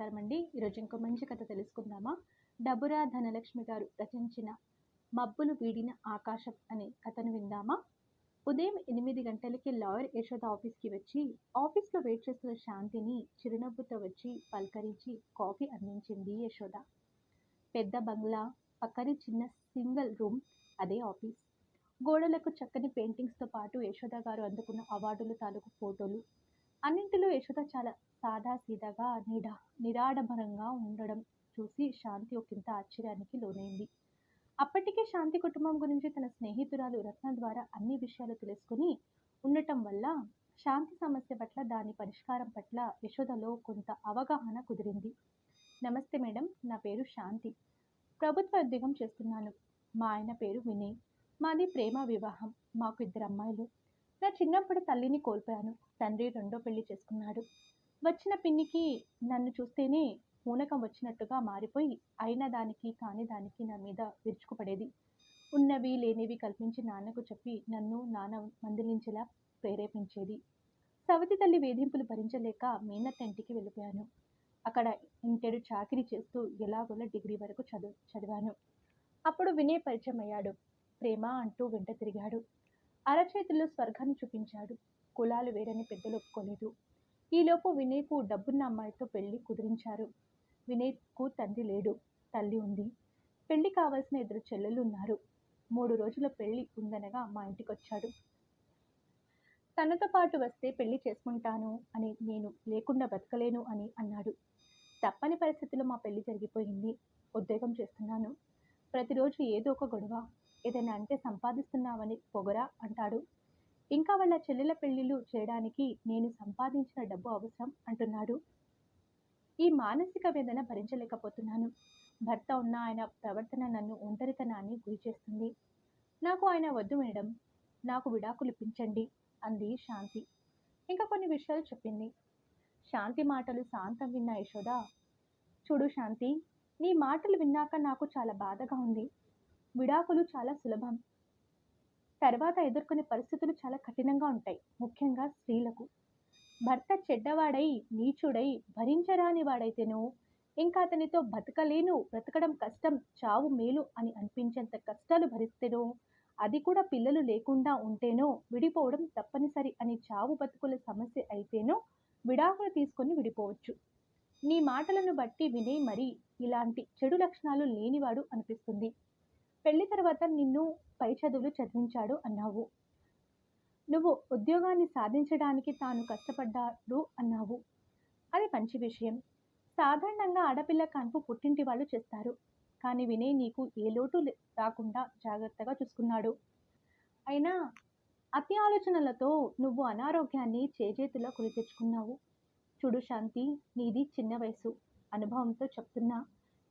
నమస్కారం అండి. ఈరోజు ఇంకో మంచి కథ తెలుసుకుందామా? డబురా ధనలక్ష్మి గారు రచించిన మబ్బులు వీడిన ఆకాశం అనే కథను విందామా? ఉదయం ఎనిమిది గంటలకి లాయర్ యశోద ఆఫీస్కి వచ్చి ఆఫీస్లో వెయిట్ చేస్తున్న శాంతిని చిరునవ్వుతో వచ్చి పలకరించి కాఫీ అందించింది యశోద. పెద్ద బంగ్లా పక్కనే చిన్న సింగిల్ రూమ్ అదే ఆఫీస్. గోడలకు చక్కని పెయింటింగ్స్తో పాటు యశోద గారు అందుకున్న అవార్డులు తాలూకు ఫోటోలు. అన్నింటిలో యశోద చాలా సాదాసీదాగా నిడా నిరాడంబరంగా ఉండడం చూసి శాంతి ఒకంత ఆశ్చర్యానికి లోనైంది. అప్పటికే శాంతి కుటుంబం గురించి తన స్నేహితురాలు రత్న ద్వారా అన్ని విషయాలు తెలుసుకుని ఉండటం వల్ల శాంతి సమస్య పట్ల దాని పరిష్కారం పట్ల యశోదలో కొంత అవగాహన కుదిరింది. నమస్తే మేడం నా పేరు శాంతి. ప్రభుత్వ ఉద్యోగం చేస్తున్నాను. మా ఆయన పేరు వినయ్. మాది ప్రేమ వివాహం. మాకు ఇద్దరు అమ్మాయిలు. నా చిన్నప్పుడు తల్లిని కోల్పోయాను. తండ్రి రెండో పెళ్ళి చేసుకున్నాడు. వచ్చిన పిన్నికి నన్ను చూస్తేనే పూనకం వచ్చినట్టుగా మారిపోయి అయిన దానికి కాని దానికి నా మీద విరుచుకుపడేది. ఉన్నవి లేనివి కల్పించి నాన్నకు చెప్పి నన్ను నాన్న మందలించేలా ప్రేరేపించేది. సవతి తల్లి వేధింపులు భరించలేక మేనత్త ఇంటికి వెళ్ళిపోయాను. అక్కడ ఇంటెడు చాకరీ చేస్తూ ఎలాగోలా డిగ్రీ వరకు చదువు చదివాను. అప్పుడు వినయ్ పరిచయం అయ్యాడు ప్రేమ అంటూ వెంట తిరిగాడు. అరచేతుల్లో స్వర్గాన్ని చూపించాడు. కులాలు వేరని పెద్దలు ఒప్పుకోలేదు. ఈలోపు వినయ్కు డబ్బున్న అమ్మాయితో పెళ్ళి కుదిరించారు. వినయ్కు తండ్రి లేడు తల్లి ఉంది. పెళ్ళి కావాల్సిన ఇద్దరు చెల్లెలు ఉన్నారు మూడు రోజుల పెళ్ళి ఉందనగా మా ఇంటికి వచ్చాడు తనతో పాటు వస్తే పెళ్ళి చేసుకుంటాను అని నేను లేకుండా బ్రతకలేను అని అన్నాడు. తప్పని పరిస్థితిలో మా పెళ్ళి జరిగిపోయింది. ఉద్యోగం చేస్తున్నాను. ప్రతిరోజు ఏదో ఒక గొడవ. ఏదైనా అంటే సంపాదిస్తున్నావని పొగరా అంటాడు. ఇంకా వాళ్ళ చెల్లెల పెళ్ళిళ్ళు చేయడానికి నేను సంపాదించిన డబ్బు అవసరం అంటున్నాడు. ఈ మానసిక వేదన భరించలేకపోతున్నాను. భర్త ఉన్న ఆయన ప్రవర్తన నన్ను ఒంటరితనాన్ని గురి చేస్తుంది. నాకు ఆయన వద్దు మేడం. నాకు విడాకులు ఇప్పించండి అంది శాంతి. ఇంకా కొన్ని విషయాలు చెప్పింది. శాంతి మాటలు శాంతం విన్న యశోద చూడు శాంతి నీ మాటలు విన్నాక నాకు చాలా బాధగా ఉంది. విడాకులు చాలా సులభం. తర్వాత ఎదుర్కొనే పరిస్థితులు చాలా కఠినంగా ఉంటాయి. ముఖ్యంగా స్త్రీలకు. భర్త చెడ్డవాడై నీచుడై భరించరాని వాడైతేను ఇంకా అతనితో బతకలేను బ్రతకడం కష్టం చావు మేలు అని అనిపించేంత కష్టాలు భరిస్తేనో అది కూడా పిల్లలు లేకుండా ఉంటేనో విడిపోవడం తప్పనిసరి అని చావు బతుకుల సమస్య అయితేనో విడాకులు తీసుకొని విడిపోవచ్చు. నీ మాటలను బట్టి వినే మరి ఇలాంటి చెడు లక్షణాలు లేనివాడు అనిపిస్తుంది. పెళ్ళి తర్వాత నిన్ను పై చదువులు చదివించాడు అన్నావు. నువ్వు ఉద్యోగాన్ని సాధించడానికి తాను కష్టపడ్డాడు అన్నావు. అది మంచి విషయం. సాధారణంగా ఆడపిల్ల కాన్పు పుట్టింటి వాళ్ళు చేస్తారు. కానీ వినయ్ నీకు ఏ లోటు లే- రాకుండా జాగ్రత్తగా చూసుకున్నాడు. అయినా అతి ఆలోచనలతో నువ్వు అనారోగ్యాన్ని చేజేతులా కొని తెచ్చుకున్నావు. చూడు శాంతి నీది చిన్న వయసు. అనుభవంతో చెప్తున్నా.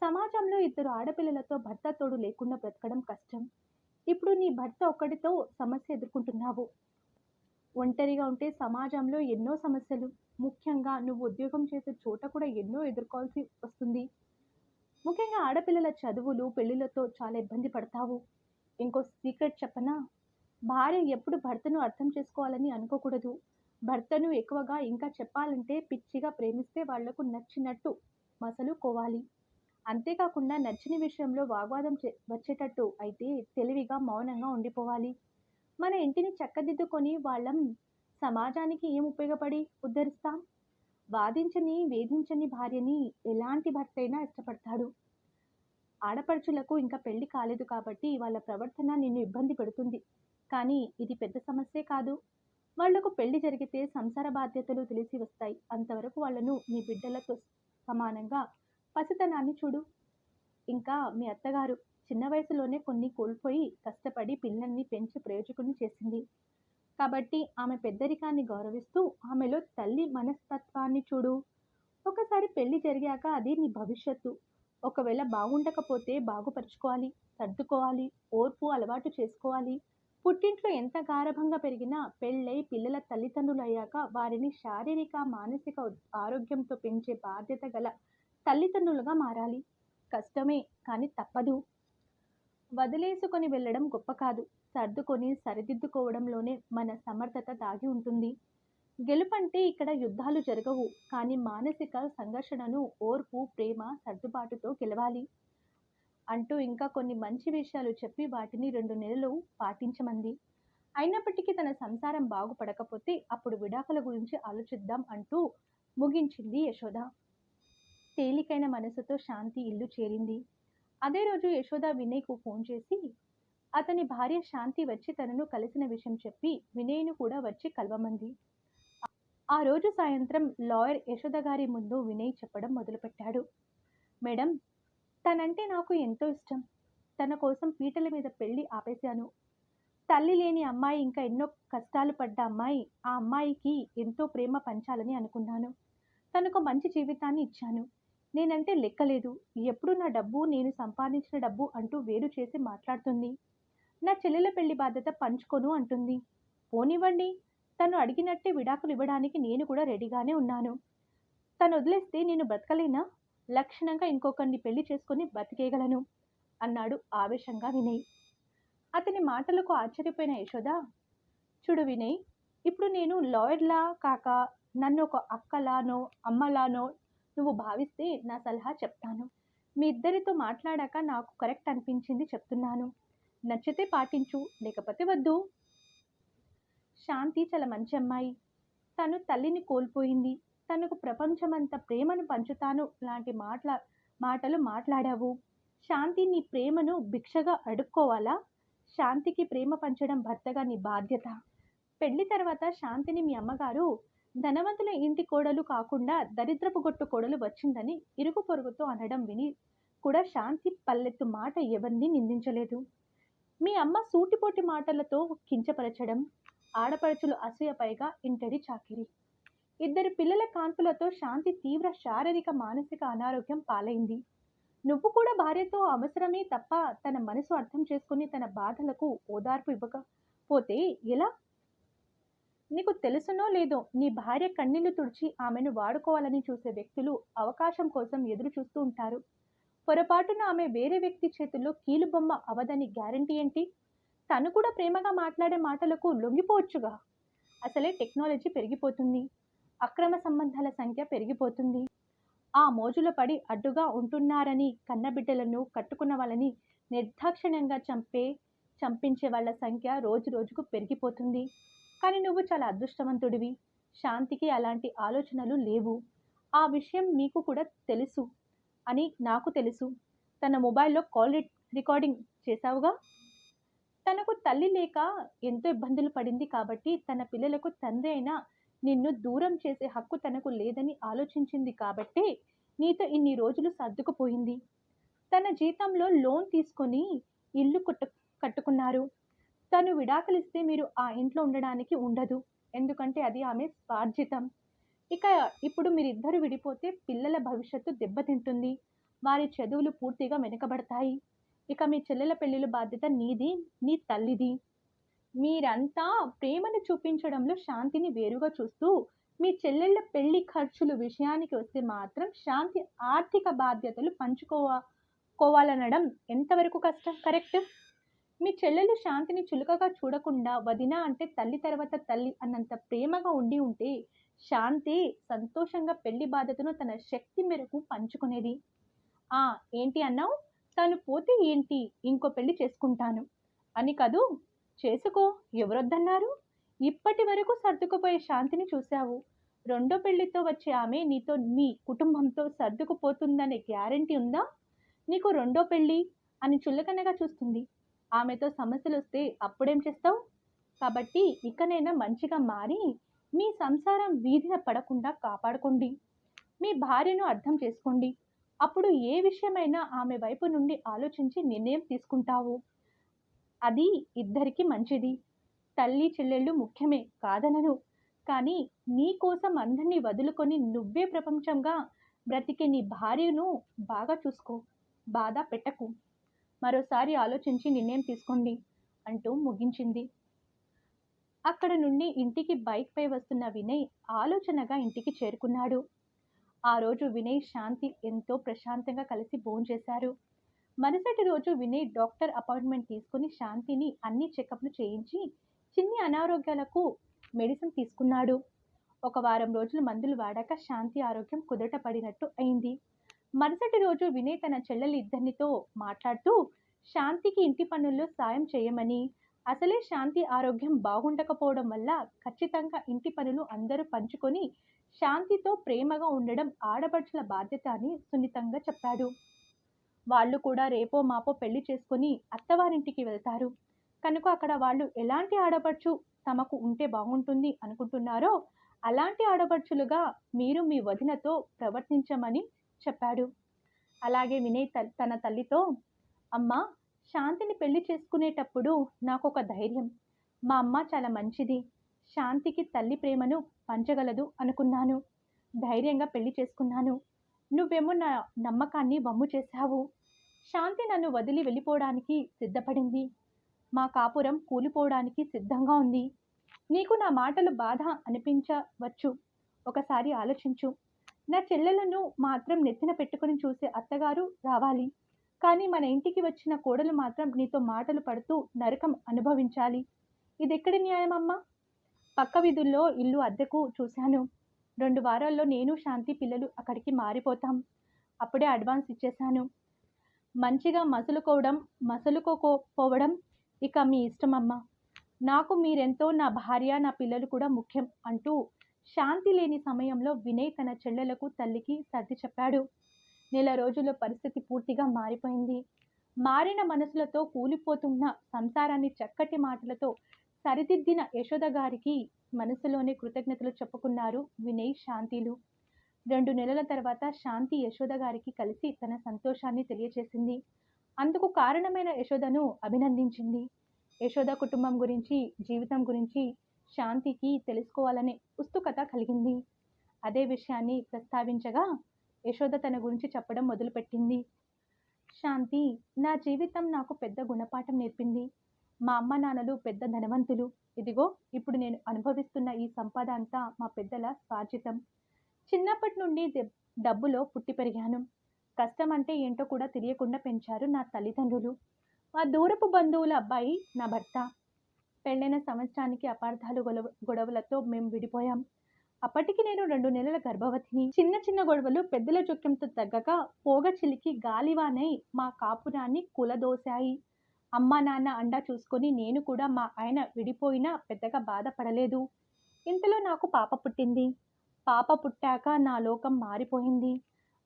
సమాజంలో ఇద్దరు ఆడపిల్లలతో భర్త తోడు లేకుండా బ్రతకడం కష్టం. ఇప్పుడు నీ భర్త ఒక్కడితో సమస్య ఎదుర్కొంటున్నావు. ఒంటరిగా ఉంటే సమాజంలో ఎన్నో సమస్యలు. ముఖ్యంగా నువ్వు ఉద్యోగం చేసే చోట కూడా ఎన్నో ఎదుర్కోవాల్సి వస్తుంది. ముఖ్యంగా ఆడపిల్లల చదువులు పెళ్ళిళ్ళతో చాలా ఇబ్బంది పడతావు. ఇంకో సీక్రెట్ చెప్పనా? భార్య ఎప్పుడు భర్తను అర్థం చేసుకోవాలని అనుకోకూడదు. భర్తను ఎక్కువగా ఇంకా చెప్పాలంటే పిచ్చిగా ప్రేమిస్తే వాళ్ళకు నచ్చినట్టు మసలుకోవాలి. అంతేకాకుండా నచ్చని విషయంలో వాగ్వాదం చే- వచ్చేటట్టు అయితే తెలివిగా మౌనంగా ఉండిపోవాలి. మన ఇంటిని చక్కదిద్దుకొని వాళ్ళం సమాజానికి ఏం ఉపయోగపడి ఉద్ధరిస్తాం? వాదించని వేధించని భార్యని ఎలాంటి భర్త అయినా ఇష్టపడతాడు. ఆడపడుచులకు ఇంకా పెళ్ళి కాలేదు కాబట్టి వాళ్ళ ప్రవర్తన నిన్ను ఇబ్బంది పెడుతుంది. కానీ ఇది పెద్ద సమస్యే కాదు. వాళ్ళకు పెళ్ళి జరిగితే సంసార బాధ్యతలు తెలిసి వస్తాయి. అంతవరకు వాళ్ళను నీ బిడ్డలతో సమానంగా పసితనాన్ని చూడు. ఇంకా మీ అత్తగారు చిన్న వయసులోనే కొన్ని కోల్పోయి కష్టపడి పిల్లల్ని పెంచి ప్రయోజకుని చేసింది. కాబట్టి ఆమె పెద్దరికాన్ని గౌరవిస్తూ ఆమెలో తల్లి మనస్తత్వాన్ని చూడు. ఒకసారి పెళ్ళి జరిగాక అది నీ భవిష్యత్తు. ఒకవేళ బాగుండకపోతే బాగుపరుచుకోవాలి సర్దుకోవాలి ఓర్పు అలవాటు చేసుకోవాలి. పుట్టింట్లో ఎంత గారభంగా పెరిగినా పెళ్ళై పిల్లల తల్లిదండ్రులు అయ్యాక వారిని శారీరక మానసిక ఆరోగ్యంతో పెంచే బాధ్యత గల తల్లిదండ్రులుగా మారాలి. కష్టమే కానీ తప్పదు. వదిలేసుకొని వెళ్ళడం గొప్ప కాదు. సర్దుకొని సరిదిద్దుకోవడంలోనే మన సమర్థత దాగి ఉంటుంది. గెలుపంటే ఇక్కడ యుద్ధాలు జరగవు కానీ మానసిక సంఘర్షణను ఓర్పు ప్రేమ సర్దుబాటుతో గెలవాలి. అంటూ ఇంకా కొన్ని మంచి విషయాలు చెప్పి వాటిని రెండు నెలలు పాటించమంది. అయినప్పటికీ తన సంసారం బాగుపడకపోతే అప్పుడు విడాకుల గురించి ఆలోచిద్దాం అంటూ ముగించింది యశోద. తేలికైన మనసుతో శాంతి ఇల్లు చేరింది. అదే రోజు యశోద వినయ్కు ఫోన్ చేసి అతని భార్య శాంతి వచ్చి తనను కలిసిన విషయం చెప్పి వినయ్ను కూడా వచ్చి కలవమంది. ఆ రోజు సాయంత్రం లాయర్ యశోద గారి ముందు వినయ్ చెప్పడం మొదలుపెట్టాడు. మేడం తనంటే నాకు ఎంతో ఇష్టం. తన కోసం పీటల మీద పెళ్ళి ఆపేశాను. తల్లి లేని అమ్మాయి ఇంకా ఎన్నో కష్టాలు పడ్డ అమ్మాయి ఆ అమ్మాయికి ఎంతో ప్రేమ పంచాలని అనుకున్నాను. తనకు మంచి జీవితాన్ని ఇచ్చాను. నేనంటే లెక్కలేదు. ఎప్పుడు నా డబ్బు నేను సంపాదించిన డబ్బు అంటూ వేరు చేసి మాట్లాడుతుంది. నా చెల్లెల పెళ్ళి బాధ్యత పంచుకోను అంటుంది. పోనివ్వండి. తను అడిగినట్టే విడాకులు ఇవ్వడానికి నేను కూడా రెడీగానే ఉన్నాను. తను వదిలేస్తే నేను బ్రతకలేనా? లక్షణంగా ఇంకొకరిని పెళ్ళి చేసుకొని బతికేయగలను అన్నాడు ఆవేశంగా వినయ్. అతని మాటలకు ఆశ్చర్యపోయిన యశోద చూడు వినయ్ ఇప్పుడు నేను లాయర్లా కాక నన్ను ఒక అక్కలానో అమ్మలానో నువ్వు భావిస్తే నా సలహా చెప్తాను. మీ ఇద్దరితో మాట్లాడాక నాకు కరెక్ట్ అనిపించింది చెప్తున్నాను. నచ్చితే పాటించు లేకపోతే వద్దు. శాంతి చాలా మంచి అమ్మాయి. తను తల్లిని కోల్పోయింది. తనకు ప్రపంచమంత ప్రేమను పంచుతాను లాంటి మాటల మాటలు మాట్లాడావు. శాంతి నీ ప్రేమను భిక్షగా అడుక్కోవాలా? శాంతికి ప్రేమ పంచడం భర్తగా నీ బాధ్యత. పెళ్ళి తర్వాత శాంతిని మీ అమ్మగారు ధనవంతుల ఇంటి కోడలు కాకుండా దరిద్రపు గొట్టు కోడలు వచ్చిందని ఇరుగు పొరుగుతో అనడం విని కూడా శాంతి పల్లెత్తు మాట ఎవరిని నిందించలేదు. మీ అమ్మ సూటిపోటి మాటలతో కించపరచడం ఆడపడుచులు అసూయపైగా ఇంటడి చాకిరి. ఇద్దరు పిల్లల కాన్పులతో శాంతి తీవ్ర శారీరక మానసిక అనారోగ్యం పాలైంది. నువ్వు కూడా భార్యతో అవసరమే తప్ప తన మనసు అర్థం చేసుకుని తన బాధలకు ఓదార్పు ఇవ్వకపోతే ఎలా? నీకు తెలుసునో లేదో నీ భార్య కన్నీళ్ళు తుడిచి ఆమెను వాడుకోవాలని చూసే వ్యక్తులు అవకాశం కోసం ఎదురు చూస్తూ ఉంటారు. పొరపాటున ఆమె వేరే వ్యక్తి చేతుల్లో కీలుబొమ్మ అవదని గ్యారంటీ ఏంటి? తను కూడా ప్రేమగా మాట్లాడే మాటలకు లొంగిపోవచ్చుగా? అసలే టెక్నాలజీ పెరిగిపోతుంది. అక్రమ సంబంధాల సంఖ్య పెరిగిపోతుంది. ఆ మోజుల పడి అడ్డుగా ఉంటున్నారని కన్నబిడ్డలను కట్టుకున్న వాళ్ళని నిర్దాక్షిణ్యంగా చంపే చంపించే వాళ్ళ సంఖ్య రోజు రోజుకు పెరిగిపోతుంది. కానీ నువ్వు చాలా అదృష్టవంతుడివి. శాంతికి అలాంటి ఆలోచనలు లేవు. ఆ విషయం మీకు కూడా తెలుసు అని నాకు తెలుసు. తన మొబైల్లో కాల్ రికార్డింగ్ చేశావుగా? తనకు తల్లి లేక ఎంతో ఇబ్బందులు పడింది కాబట్టి తన పిల్లలకు తండ్రి అయినా నిన్ను దూరం చేసే హక్కు తనకు లేదని ఆలోచించింది కాబట్టే నీతో ఇన్ని రోజులు సర్దుకుపోయింది. తన జీతంలో లోన్ తీసుకొని ఇల్లు కట్టు కట్టుకున్నారు. తను విడాకులిస్తే మీరు ఆ ఇంట్లో ఉండడానికి ఉండదు. ఎందుకంటే అది ఆమె స్వార్జితం ఇక ఇప్పుడు మీరిద్దరు విడిపోతే పిల్లల భవిష్యత్తు దెబ్బతింటుంది. వారి చదువులు పూర్తిగా వెనుకబడతాయి. ఇక మీ చెల్లెల పెళ్ళిళ్ళ బాధ్యత నీది నీ తల్లిది. మీరంతా ప్రేమను చూపించడంలో శాంతిని వేరుగా చూస్తూ మీ చెల్లెళ్ళ పెళ్ళి ఖర్చులు విషయానికి వస్తే మాత్రం శాంతి ఆర్థిక బాధ్యతలు పంచుకోవా కోవాలనడం ఎంతవరకు కష్టం? కరెక్ట్? మీ చెల్లెలు శాంతిని చులకగా చూడకుండా వదిన అంటే తల్లి తర్వాత తల్లి అన్నంత ప్రేమగా ఉండి ఉంటే శాంతి సంతోషంగా పెళ్ళి బాధ్యతను తన శక్తి మేరకు పంచుకునేది. ఆ ఏంటి అన్నావు? తను పోతే ఏంటి? ఇంకో పెళ్ళి చేసుకుంటాను. అని కదూ? చేసుకో ఎవరొద్దన్నారు? ఇప్పటి వరకు సర్దుకుపోయే శాంతిని చూశావు. రెండో పెళ్ళితో వచ్చే ఆమె నీతో మీ కుటుంబంతో సర్దుకుపోతుందనే గ్యారంటీ ఉందా? నీకు రెండో పెళ్ళి అని చుల్లకనగా చూస్తుంది. ఆమెతో సమస్యలు వస్తే అప్పుడేం చేస్తావు? కాబట్టి ఇకనైనా మంచిగా మారి మీ సంసారం వీధిన పడకుండా కాపాడుకోండి. మీ భార్యను అర్థం చేసుకోండి. అప్పుడు ఏ విషయమైనా ఆమె వైపు నుండి ఆలోచించి నిర్ణయం తీసుకుంటావు. అది ఇద్దరికి మంచిది. తల్లి చెల్లెళ్ళు ముఖ్యమే కాదనను. కానీ నీ కోసం అందరినీ వదులుకొని నువ్వే ప్రపంచంగా బ్రతికే నీ భార్యను బాగా చూసుకో. బాధ పెట్టకు. మరోసారి ఆలోచించి నిర్ణయం తీసుకోండి అంటూ ముగించింది. అక్కడ నుండి ఇంటికి బైక్పై వస్తున్న వినయ్ ఆలోచనగా ఇంటికి చేరుకున్నాడు. ఆ రోజు వినయ్ శాంతి ఎంతో ప్రశాంతంగా కలిసి భోంచేశారు మరుసటి రోజు వినయ్ డాక్టర్ అపాయింట్మెంట్ తీసుకుని శాంతిని అన్ని చెకప్లు చేయించి చిన్ని అనారోగ్యాలకు మెడిసిన్ తీసుకున్నాడు. ఒక వారం రోజులు మందులు వాడాక శాంతి ఆరోగ్యం కుదట పడినట్టు అయింది. మరుసటి రోజు వినయ్ తన చెల్లెలు ఇద్దరినితో మాట్లాడుతూ శాంతికి ఇంటి పనుల్లో సాయం చేయమని. అసలే శాంతి ఆరోగ్యం బాగుండకపోవడం వల్ల ఖచ్చితంగా ఇంటి పనులు అందరూ పంచుకొని శాంతితో ప్రేమగా ఉండడం ఆడపడుచుల బాధ్యత అని సున్నితంగా చెప్పాడు. వాళ్ళు కూడా రేపో మాపో పెళ్ళి చేసుకొని అత్తవారింటికి వెళ్తారు. కనుక అక్కడ వాళ్ళు ఎలాంటి ఆడపడుచు తమకు ఉంటే బాగుంటుంది అనుకుంటున్నారో అలాంటి ఆడపడుచులుగా మీరు మీ వదినతో ప్రవర్తించమని చెప్పాడు. అలాగే వినయ్ తల్- తన తల్లితో అమ్మ శాంతిని పెళ్ళి చేసుకునేటప్పుడు నాకు ఒక ధైర్యం. మా అమ్మ చాలా మంచిది. శాంతికి తల్లి ప్రేమను పంచగలదు అనుకున్నాను. ధైర్యంగా పెళ్ళి చేసుకున్నాను. నువ్వేమో నా నమ్మకాన్ని వమ్ము చేశావు. శాంతి నన్ను వదిలి వెళ్ళిపోవడానికి సిద్ధపడింది. మా కాపురం కూలిపోవడానికి సిద్ధంగా ఉంది. నీకు నా మాటలు బాధ అనిపించవచ్చు. ఒకసారి ఆలోచించు. నా చెల్లెలను మాత్రం నెత్తిన పెట్టుకుని చూసే అత్తగారు రావాలి. కానీ మన ఇంటికి వచ్చిన కోడలు మాత్రం నీతో మాటలు పడుతూ నరకం అనుభవించాలి. ఇది న్యాయమమ్మా? పక్క వీధుల్లో ఇల్లు అద్దెకు చూశాను. రెండు వారాల్లో నేను శాంతి పిల్లలు అక్కడికి మారిపోతాం. అప్పుడే అడ్వాన్స్ ఇచ్చేశాను. మంచిగా మసులుకోవడం మసులుకోకపోవడం ఇక మీ ఇష్టమమ్మా. నాకు మీరెంతో నా భార్య నా పిల్లలు కూడా ముఖ్యం అంటూ శాంతి లేని సమయంలో వినయ్ తన చెల్లెలకు తల్లికి సర్ది చెప్పాడు. నెల రోజుల్లో పరిస్థితి పూర్తిగా మారిపోయింది. మారిన మనసులతో కూలిపోతున్న సంసారాన్ని చక్కటి మాటలతో సరిదిద్దిన యశోద గారికి మనసులోనే కృతజ్ఞతలు చెప్పుకున్నారు వినయ్ శాంతిలు. రెండు నెలల తర్వాత శాంతి యశోద గారికి కలిసి తన సంతోషాన్ని తెలియజేసింది అందుకు కారణమైన యశోదను అభినందించింది. యశోద కుటుంబం గురించి జీవితం గురించి శాంతికి తెలుసుకోవాలనే ఉత్సుకత కలిగింది. అదే విషయాన్ని ప్రస్తావించగా యశోద తన గురించి చెప్పడం మొదలుపెట్టింది. శాంతి నా జీవితం నాకు పెద్ద గుణపాఠం నేర్పింది. మా అమ్మ నాన్నలు పెద్ద ధనవంతులు. ఇదిగో ఇప్పుడు నేను అనుభవిస్తున్న ఈ సంపద అంతా మా పెద్దల స్వార్జితం. చిన్నప్పటి నుండి డబ్బులో పుట్టి పెరిగాను. కష్టం అంటే ఏంటో కూడా తెలియకుండా పెంచారు నా తల్లిదండ్రులు. మా దూరపు బంధువుల అబ్బాయి నా భర్త. పెళ్ళైన సంవత్సరానికి అపార్థాలు గొడవ గొడవలతో మేము విడిపోయాం. అప్పటికి నేను రెండు నెలల గర్భవతిని. చిన్న చిన్న గొడవలు పెద్దల జోక్యంతో తగ్గక పోగ చిలికి గాలివానై మా కాపురాన్ని కులదోశాయి. అమ్మ నాన్న అండా చూసుకొని నేను కూడా మా ఆయన విడిపోయినా పెద్దగా బాధపడలేదు. ఇంతలో నాకు పాప పుట్టింది. పాప పుట్టాక నా లోకం మారిపోయింది.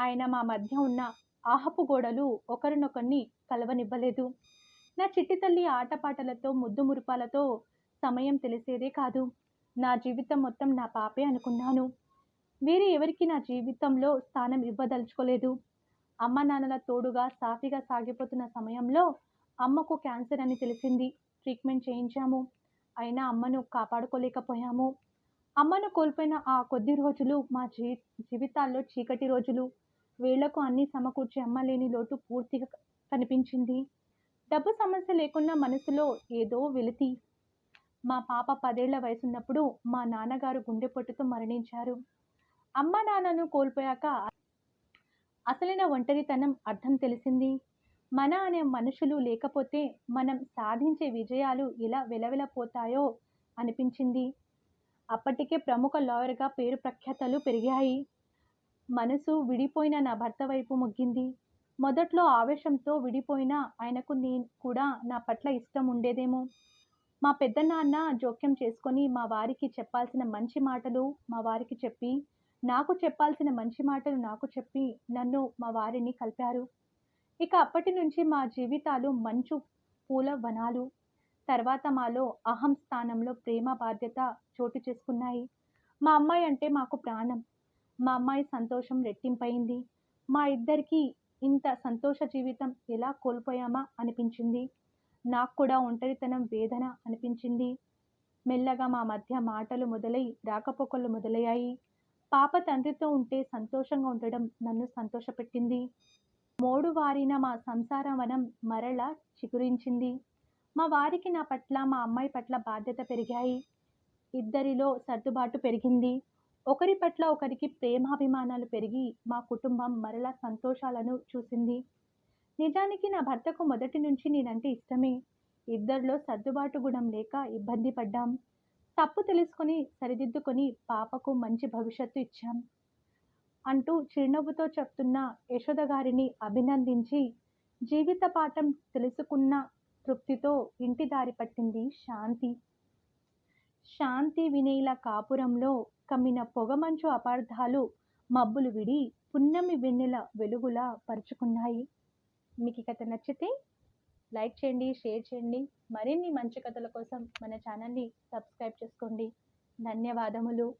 ఆయన మా మధ్య ఉన్న ఆహపు గోడలు ఒకరినొకరిని కలవనివ్వలేదు. నా చిట్టి తల్లి ఆటపాటలతో ముద్దు మురుపాలతో సమయం తెలిసేదే కాదు. నా జీవితం మొత్తం నా పాపే అనుకున్నాను. వేరే ఎవరికి నా జీవితంలో స్థానం ఇవ్వదలుచుకోలేదు. అమ్మ నాన్నల తోడుగా సాఫీగా సాగిపోతున్న సమయంలో అమ్మకు క్యాన్సర్ అని తెలిసింది. ట్రీట్మెంట్ చేయించాము. అయినా అమ్మను కాపాడుకోలేకపోయాము. అమ్మను కోల్పోయిన ఆ కొద్ది రోజులు మా జీ జీవితాల్లో చీకటి రోజులు. వేళ్ళకు అన్ని సమకూర్చి అమ్మ లేని లోటు పూర్తిగా కనిపించింది. డబ్బు సమస్య లేకుండా మనసులో ఏదో వెలితి. మా పాప పదేళ్ళ వయసున్నప్పుడు మా నాన్నగారు గుండెపొట్టుతో మరణించారు. అమ్మ నాన్నను కోల్పోయాక అసలైన ఒంటరితనం అర్థం తెలిసింది. మన అనే మనుషులు లేకపోతే మనం సాధించే విజయాలు ఎలా వెలవెలపోతాయో అనిపించింది. అప్పటికే ప్రముఖ లాయర్గా పేరు ప్రఖ్యాతలు పెరిగాయి. మనసు విడిపోయిన నా భర్త వైపు మొగ్గింది. మొదట్లో ఆవేశంతో విడిపోయిన ఆయనకు నేను కూడా నా పట్ల ఇష్టం ఉండేదేమో? మా పెద్దనాన్న జోక్యం చేసుకొని మా వారికి చెప్పాల్సిన మంచి మాటలు మా వారికి చెప్పి నాకు చెప్పాల్సిన మంచి మాటలు నాకు చెప్పి నన్ను మా వారిని కలిపారు. ఇక అప్పటి నుంచి మా జీవితాలు మంచు పూల వనాలు. తర్వాత మాలో అహం స్థానంలో ప్రేమ బాధ్యత చోటు చేసుకున్నాయి. మా అమ్మాయి అంటే మాకు ప్రాణం. మా అమ్మాయి సంతోషం రెట్టింపైంది మా ఇద్దరికి ఇంత సంతోష జీవితం ఎలా కోల్పోయామా అనిపించింది. నాకు కూడా ఒంటరితనం వేదన అనిపించింది. మెల్లగా మా మధ్య మాటలు మొదలై రాకపోకలు మొదలయ్యాయి. పాప తండ్రితో ఉంటే సంతోషంగా ఉండడం నన్ను సంతోషపెట్టింది. మోడు వారిన మా సంసార వనం మరల చిగురించింది. మా వారికి నా పట్ల మా అమ్మాయి పట్ల బాధ్యత పెరిగాయి. ఇద్దరిలో సర్దుబాటు పెరిగింది. ఒకరి పట్ల ఒకరికి ప్రేమాభిమానాలు పెరిగి మా కుటుంబం మరలా సంతోషాలను చూసింది. నిజానికి నా భర్తకు మొదటి నుంచి నేనంటే ఇష్టమే. ఇద్దరిలో సర్దుబాటు గుణం లేక ఇబ్బంది పడ్డాం. తప్పు తెలుసుకొని సరిదిద్దుకొని పాపకు మంచి భవిష్యత్తు ఇచ్చాం అంటూ చిరునవ్వుతో చెప్తున్న యశోద గారిని అభినందించి జీవిత పాఠం తెలుసుకున్న తృప్తితో ఇంటి దారి పట్టింది శాంతి. శాంతి వినేల కాపురంలో కమ్మిన పొగమంచు అపార్థాలు మబ్బులు విడి పున్నమి వెన్నెల వెలుగులా పరుచుకున్నాయి. మీకు ఈ కథ నచ్చితే లైక్ చేయండి షేర్ చేయండి. మరిన్ని మంచి కథల కోసం మన ఛానల్ని సబ్స్క్రైబ్ చేసుకోండి. ధన్యవాదములు.